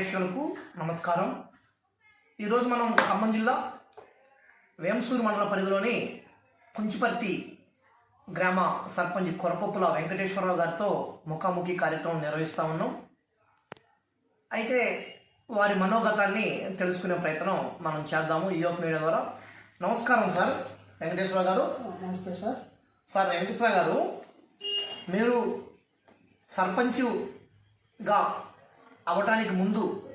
ప్రేక్షకులకు నమస్కారం. ఈరోజు మనం ఖమ్మం జిల్లా వేమసూరు మండల పరిధిలోని కుంచిపర్తి గ్రామ సర్పంచ్ కొరకొప్పుల వెంకటేశ్వరరావు గారితో ముఖాముఖి కార్యక్రమం నిర్వహిస్తూ ఉన్నాం. అయితే వారి మనోగతాన్ని తెలుసుకునే ప్రయత్నం మనం చేద్దాము ఈ యోగ మీడియా ద్వారా. నమస్కారం సార్ వెంకటేశ్వర గారు. నమస్తే సార్. సార్ వెంకటేశ్వర గారు మీరు సర్పంచ్గా అవటానికి ముందు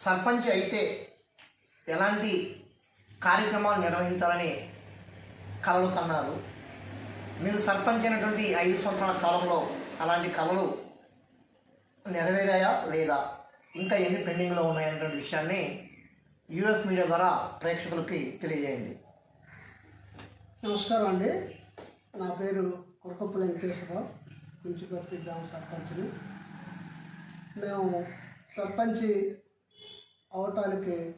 సర్పంచ్ అయితే ఎలాంటి కార్యక్రమాలు నిర్వహించాలని కలలు కన్నారు. మీరు సర్పంచ్ అయినటువంటి ఐదు సంవత్సరాల కాలంలో అలాంటి కళలు నెరవేరాయా లేదా? ఇంకా ఎన్ని పెండింగ్లో ఉన్నాయనేటువంటి విషయాన్ని యూఎఫ్ మీడియా ద్వారా ప్రేక్షకులకి తెలియజేయండి. నమస్కారం అండి. నా పేరు కురకప్పుల వెంకటేశ్వరరావు కుంచుకొత్తి గ్రామ సర్పంచ్ని. మేము సర్పంచి అవటానికి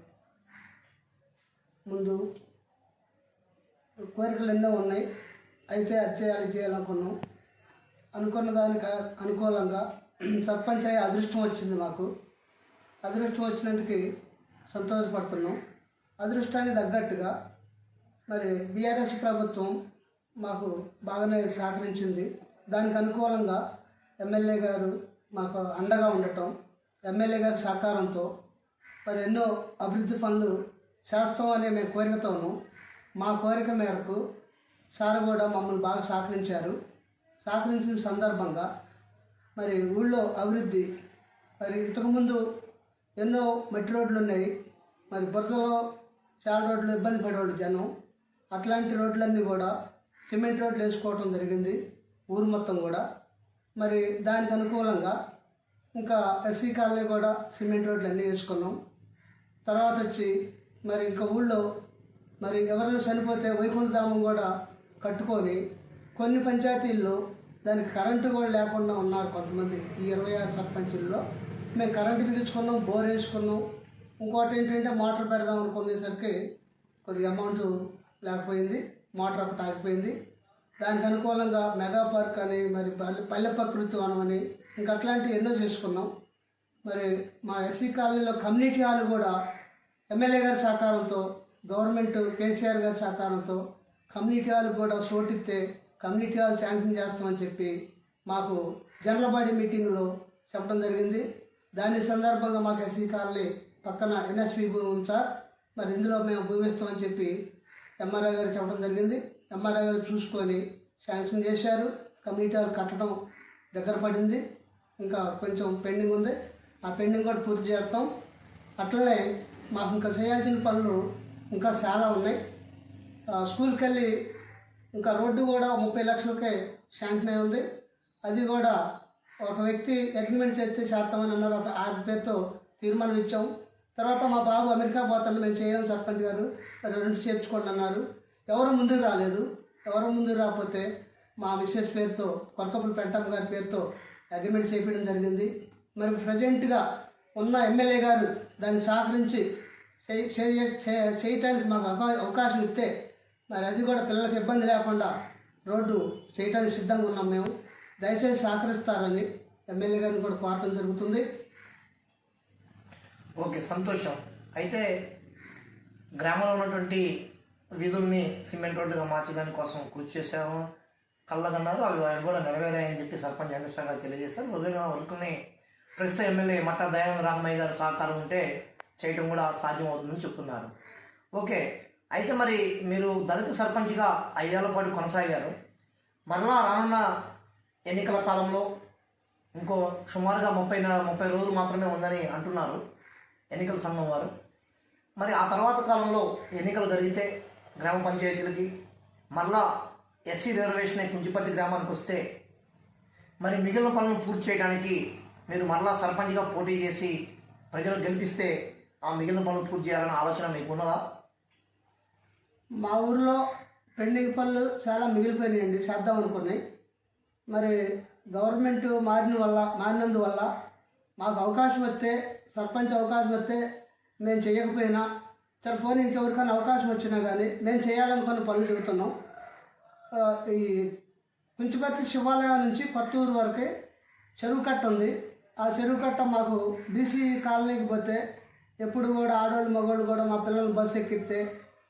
ముందు కోరికలు ఎన్నో ఉన్నాయి. అయితే అది చేయాలి చేయాలనుకున్నాం. అనుకున్న దానికి అనుకూలంగా సర్పంచ్ అయ్యే అదృష్టం వచ్చింది మాకు. అదృష్టం వచ్చినందుకు సంతోషపడుతున్నాం. అదృష్టానికి తగ్గట్టుగా మరి బీఆర్ఎస్ ప్రభుత్వం మాకు బాగానే సహకరించింది. దానికి అనుకూలంగా ఎమ్మెల్యే గారు మాకు అండగా ఉండటం ఎమ్మెల్యే గారి సహకారంతో మరి ఎన్నో అభివృద్ధి పనులు చేస్తాం అనే మేము కోరికతోనూ మా కోరిక మేరకు సార్ కూడా మమ్మల్ని బాగా సహకరించారు. సహకరించిన సందర్భంగా మరి ఊళ్ళో అభివృద్ధి మరి ఇంతకుముందు ఎన్నో మట్టి రోడ్లు ఉన్నాయి. మరి బురదలో చాలా రోడ్లు ఇబ్బంది పడేవాళ్ళు జనం. అట్లాంటి రోడ్లన్నీ కూడా సిమెంట్ రోడ్లు వేసుకోవడం జరిగింది ఊరు మొత్తం కూడా. మరి దానికి అనుకూలంగా ఇంకా ఎస్సీ కాలనీ కూడా సిమెంట్ రోడ్లు అన్నీ వేసుకున్నాం. తర్వాత వచ్చి మరి ఇంకా ఊళ్ళో మరి ఎవరైనా చనిపోతే వైకుంఠధామం కూడా కట్టుకొని కొన్ని పంచాయతీల్లో దానికి కరెంటు కూడా లేకుండా ఉన్నారు కొంతమంది ఈ ఇరవై ఆరు సర్పంచుల్లో. మేము కరెంటు బిగించుకున్నాం బోర్ వేసుకున్నాం. ఇంకోటి ఏంటంటే మోటార్ పెడదాం అనుకునేసరికి కొద్దిగా అమౌంట్ లేకపోయింది మోటార్ ఒకటి ఆగిపోయింది. దానికి అనుకూలంగా మెగా పార్క్ అని మరి పల్లె పల్లె ప్రకృతి వనం అని ఇంకా అట్లాంటివి ఎన్నో చేసుకున్నాం. మరి మా ఎస్సీ కాలనీలో కమ్యూనిటీ హాల్ కూడా ఎమ్మెల్యే గారి సహకారంతో గవర్నమెంట్ కేసీఆర్ గారి సహకారంతో కమ్యూనిటీ హాల్ కూడా చోటిస్తే కమ్యూనిటీ హాల్ శాంక్షన్ చేస్తామని చెప్పి మాకు జనరల్ బాడీ మీటింగ్లో చెప్పడం జరిగింది. దాని సందర్భంగా మాకు ఎస్సీ కాలనీ పక్కన ఎన్ఎస్పి భూమి సార్. మరి ఇందులో మేము భూమిస్తామని చెప్పి ఎంఆర్ఐ గారు చెప్పడం జరిగింది. ఎంఆర్ఐ గారు చూసుకొని శాంక్షన్ చేశారు. కమ్యూనిటీ హాల్ కట్టడం దగ్గర పడింది. ఇంకా కొంచెం పెండింగ్ ఉంది. ఆ పెండింగ్ కూడా పూర్తి చేస్తాం. అట్లనే మాకు ఇంకా చేయాల్సిన పనులు ఇంకా చాలా ఉన్నాయి. ఆ, స్కూల్కి వెళ్ళి ఇంకా రోడ్డు కూడా ముప్పై లక్షలకే శాంక్షన్ అయి ఉంది. అది కూడా ఒక వ్యక్తి అగ్రిమెంట్ చేస్తే చేస్తామని అన్నారు. ఆ పేరుతో తీర్మానం ఇచ్చాము తర్వాత మా బాబు అమెరికా పోతాను మేము చేయం సర్పంచ్ గారు. మరి రెండు చేర్చుకోండి అన్నారు. ఎవరు ముందుకు రాలేదు. ఎవరు ముందుకు రాకపోతే మా మిస్సెస్ పేరుతో కొరకపుల పెంటమ్మ గారి పేరుతో అగ్రిమెంట్ చేపించడం జరిగింది. మరి ప్రజెంట్గా ఉన్న ఎమ్మెల్యే గారు దాన్ని సహకరించి చేయ- చేయ- చేయ- చేయటానికి మాకు అవకా- అవకాశం ఇస్తే మరి అది కూడా పిల్లలకు ఇబ్బంది లేకుండా రోడ్డు చేయడానికి సిద్ధంగా ఉన్నాం మేము. దయచేసి సహకరిస్తారని ఎమ్మెల్యే గారిని కూడా కోరటం జరుగుతుంది. ఓకే సంతోషం. అయితే గ్రామంలో ఉన్నటువంటి వీధుల్ని సిమెంట్ రోడ్డుగా మార్చడానికి కోసం కృషి చేశాము. కళ్ళగన్నారు అవి అవి కూడా నెరవేరాయని చెప్పి సర్పంచ్ చంద్రశేఖర్ గారు తెలియజేశారు. వదిలిన వర్కుని ప్రస్తుత ఎమ్మెల్యే మట్టా దయానంద రామయ్య గారి సహకారం ఉంటే చేయటం కూడా సాధ్యం అవుతుందని చెప్తున్నారు. ఓకే అయితే మరి మీరు దళిత సర్పంచ్గా ఐదేళ్ళ పాటు కొనసాగారు. మరలా రానున్న ఎన్నికల కాలంలో ఇంకో సుమారుగా ముప్పై ముప్పై రోజులు మాత్రమే ఉందని అంటున్నారు. ఎన్నికల సంఘం వారు. మరి ఆ తర్వాత కాలంలో ఎన్నికలు జరిగితే గ్రామ పంచాయతీలకి మళ్ళా ఎస్సీ రిజర్వేషన్ కుంచిపల్లి గ్రామానికి వస్తే మరి మిగిలిన పనులను పూర్తి చేయడానికి మీరు మరలా సర్పంచ్గా పోటీ చేసి ప్రజలు గెలిపిస్తే ఆ మిగిలిన పనులు పూర్తి చేయాలన్న ఆలోచన మీకు ఉన్నదా మా ఊర్లో పెండింగ్ పనులు చాలా మిగిలిపోయినాయండి చేద్దాం అనుకున్నాయి. మరి గవర్నమెంట్ మారిన వల్ల మారినందువల్ల మాకు అవకాశం వస్తే సర్పంచ్ అవకాశం వస్తే మేము చేయకపోయినా సరే పోనీ ఇంకెవరికైనా అవకాశం వచ్చినా కానీ మేము చేయాలనుకున్న పనులు చెబుతున్నాం ఈ కుంచిపర్తి శివాలయం నుంచి కొత్తూరు వరకు చెరువు కట్ట ఉంది. ఆ చెరువు కట్ట మాకు బీసీ కాలనీకి పోతే ఎప్పుడు కూడా ఆడవాళ్ళు మగవాళ్ళు కూడా మా పిల్లలు బస్సు ఎక్కిస్తే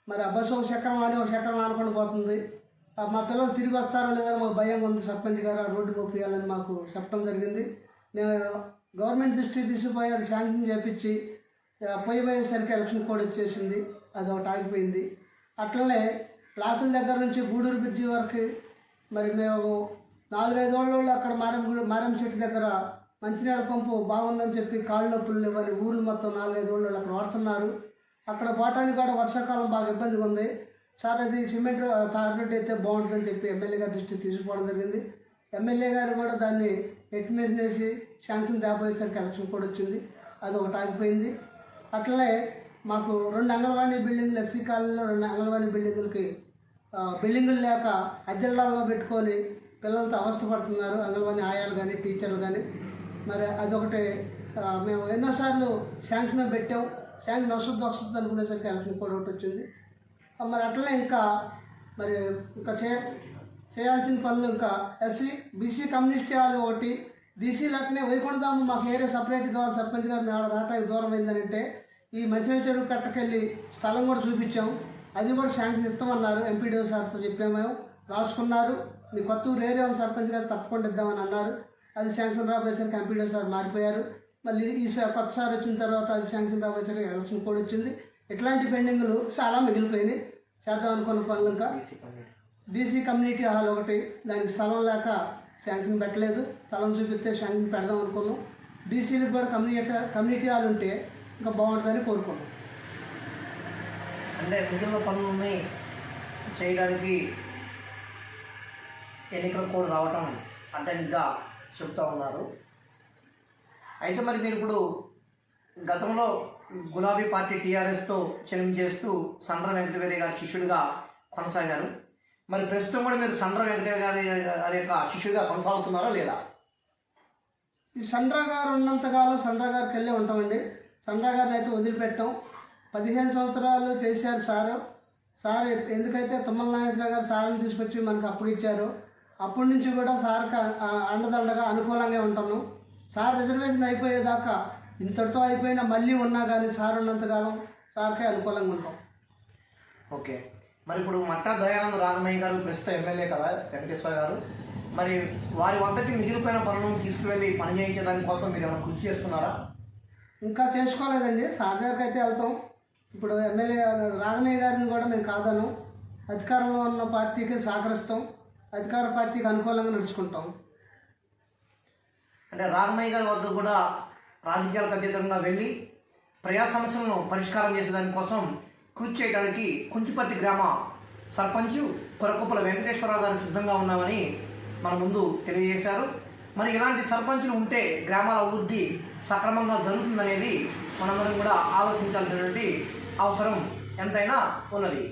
మరి ఆ బస్సు ఒక చక్రం అని ఒక చక్రం ఆనుకొని పోతుంది. మా పిల్లలు తిరిగి వస్తారో లేదో మాకు భయం ఉంది. సర్పంచ్ గారు ఆ రోడ్డు పంపించాలని మాకు చెప్పడం జరిగింది. మేము గవర్నమెంట్ దృష్టికి తీసుకుపోయి అది శాంక్షన్ చేపించి పోయి పోయేసరికి ఎలక్షన్ కోడ్ వచ్చేసింది అది ఒకటి ఆగిపోయింది. అట్లనే లాకుల దగ్గర నుంచి గూడూరు బ్రిడ్జి వరకు మరి మేము నాలుగైదు రోజులు అక్కడ మారం మారం చెట్టు దగ్గర మంచినీళ్ళ పంపు బాగుందని చెప్పి కాళ్ళు నొప్పులు లేవని ఊళ్ళు మొత్తం నాలుగైదు రోజులు అక్కడ వాడుతున్నారు. అక్కడ పోవటానికి కూడా వర్షాకాలం బాగా ఇబ్బందిగా ఉంది. సార్ అది సిమెంట్ తారబెట్టి అయితే బాగుంటుందని చెప్పి ఎమ్మెల్యే గారి దృష్టికి తీసుకోవడం జరిగింది. ఎమ్మెల్యే గారు కూడా దాన్ని ఎస్టిమేషన్ వేసి శాంక్షన్ తేపోయేసరికి ఎలక్షన్ కూడా వచ్చింది. అది ఒకటి ఆగిపోయింది. అట్లనే మాకు రెండు అంగన్వాడీ బిల్డింగ్లు ఎస్సీ కాలనీలో రెండు అంగన్వాడీ బిల్డింగులకి బిల్డింగులు లేక అద్దెళ్ళలో పెట్టుకొని పిల్లలతో అవస్థపడుతున్నారు అంగన్వాడీ ఆయాలు కానీ టీచర్లు కానీ మరి అదొకటి మేము ఎన్నోసార్లు శాంక్షన్ పెట్టాం. శాంక్షన్ వస్తుంది వస్తుంది అనుకునేసరికి ఎలక్షన్ కూడా ఒకటి వచ్చింది. మరి అట్లనే ఇంకా మరి ఇంకా చేయాల్సిన పనులు ఇంకా ఎస్సీ బీసీ కమ్యూనిస్ట్ వాళ్ళు ఒకటి బీసీలు అట్లనే వైకుంఠధామం మాకు ఏరియా సపరేట్ కావాలి సర్పంచ్ గారు మేము రావడానికి దూరం అయిందనంటే ఈ మంచినీళ్ళ చెరువు కట్టకెళ్ళి స్థలం కూడా చూపించాం. అది కూడా శాంక్షన్ ఇస్తామన్నారు ఎంపీడీఓ సార్తో చెప్పాము మేము. రాసుకున్నారు. మీ కొత్త ఊరు ఏరియా ఉంది సర్పంచ్ గారు తప్పకుండా ఇద్దామని అన్నారు. అది శాంక్షన్ రాబోయేసరికి ఎంపీడీఓ సార్ మారిపోయారు. మళ్ళీ ఈ కొత్త సార్ వచ్చిన తర్వాత అది శాంక్షన్ రాబోయేసరికి ఎలక్షన్ కూడా వచ్చింది. ఇట్లాంటి పెండింగ్లు చాలా మిగిలిపోయినాయి. చేద్దాం అనుకున్న పనులు ఇంకా. బీసీ కమ్యూనిటీ హాల్ ఒకటి దానికి స్థలం లేక శాంక్షన్ పెట్టలేదు. స్థలం చూపిస్తే శాంక్షన్ పెడదాం అనుకున్నాం. బీసీలకు కూడా కమ్యూనిటీ కమ్యూనిటీ హాల్ ఉంటే ఇంకా బాగుంటుందని కోరుకున్నాం. అంటే మిగిలిన పనులని చేయడానికి ఎన్నికల కోడ్ రావటం అడ్డంగా చెప్తా ఉన్నారు. అయితే మరి మీరు ఇప్పుడు గతంలో గులాబీ పార్టీ టీఆర్ఎస్తో చెలిమి చేస్తూ సండ్ర వెంకటవీరయ్య గారి శిష్యుడిగా కొనసాగారు. మరి ప్రస్తుతం కూడా మీరు సండ్ర వెంకటయ్య గారి గారి యొక్క శిష్యుడిగా కొనసాగుతున్నారా లేదా? ఈ సండ్రా గారు ఉన్నంతకాలం సండ్రా గారికి వెళ్ళి ఉంటామండి. సండ్రా గారిని అయితే వదిలిపెట్టాం. పదిహేను సంవత్సరాలు చేశారు సారు. సార్ ఎందుకైతే తుమ్మల నాగేశ్వర గారు సార్ని తీసుకొచ్చి మనకు అప్పగిచ్చారు అప్పటి నుంచి కూడా సార్కి అండదండగా అనుకూలంగా ఉంటాను సార్ రిజర్వేషన్ అయిపోయేదాకా ఇంతటితో అయిపోయినా మళ్ళీ ఉన్నా కానీ సార్ ఉన్నంతకాలం సార్కే అనుకూలంగా ఉంటాం. ఓకే. మరి ఇప్పుడు మట్టా దయానంద రాగమయ్య గారు ప్రస్తుతం ఎమ్మెల్యే కదా వెంకటేశ్వర గారు. మరి వారి వద్దకి మిగిలిపోయిన పనులను తీసుకువెళ్ళి పని చేయించడానికి కోసం మీరు ఏమైనా కృషి చేస్తున్నారా? ఇంకా చేసుకోలేదండి. సార్ దగ్గరికి అయితే వెళ్తాం. ఇప్పుడు ఎమ్మెల్యే రాగమయ్య గారిని కూడా మేము కాదను. అధికారంలో ఉన్న పార్టీకి సహకరిస్తాం. అధికార పార్టీకి అనుకూలంగా నడుచుకుంటాం. అంటే రాగమయ్య గారి వద్ద కూడా రాజకీయాలకు అతీతంగా వెళ్ళి ప్రజా సమస్యలను పరిష్కారం చేసేదాని కోసం కృషి చేయడానికి కుంచిపర్తి గ్రామ సర్పంచ్ కొరకొప్పల వెంకటేశ్వరరావు గారు సిద్ధంగా ఉన్నామని మన ముందు తెలియజేశారు. మరి ఇలాంటి సర్పంచులు ఉంటే గ్రామాల అభివృద్ధి సక్రమంగా జరుగుతుందనేది మనందరం కూడా ఆలోచించాల్సినటువంటి అవసరం ఎంతైనా ఉన్నది.